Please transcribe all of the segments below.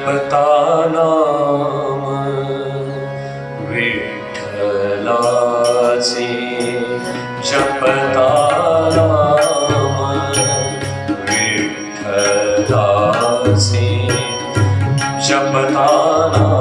जपता नाम विठ्ठलाचे जपता नाम विठ्ठलाचे जपता नाम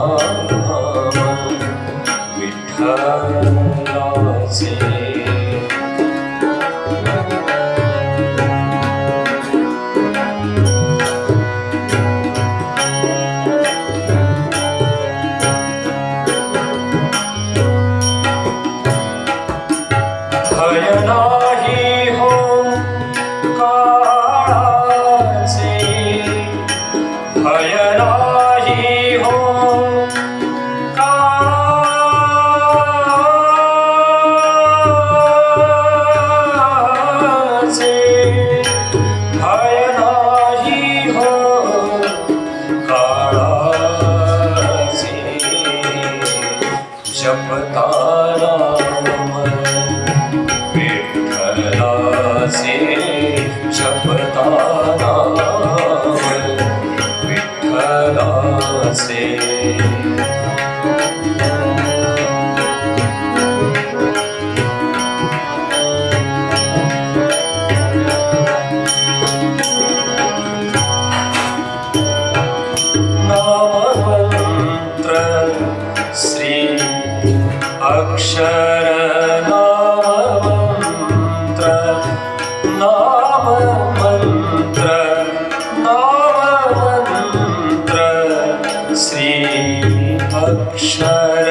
अक्षरन्त्र मन्त्र श्री अक्षर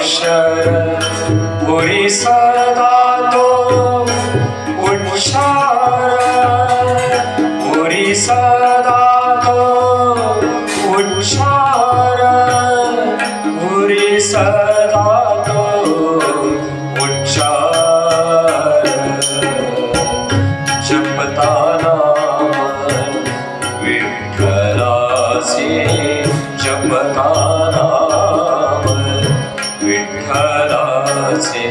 अक्षर पुरी सदा तो उच्चार पुरी सरदा আছে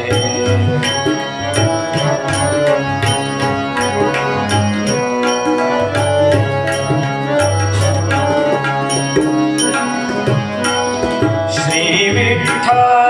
শ্রী বিঠা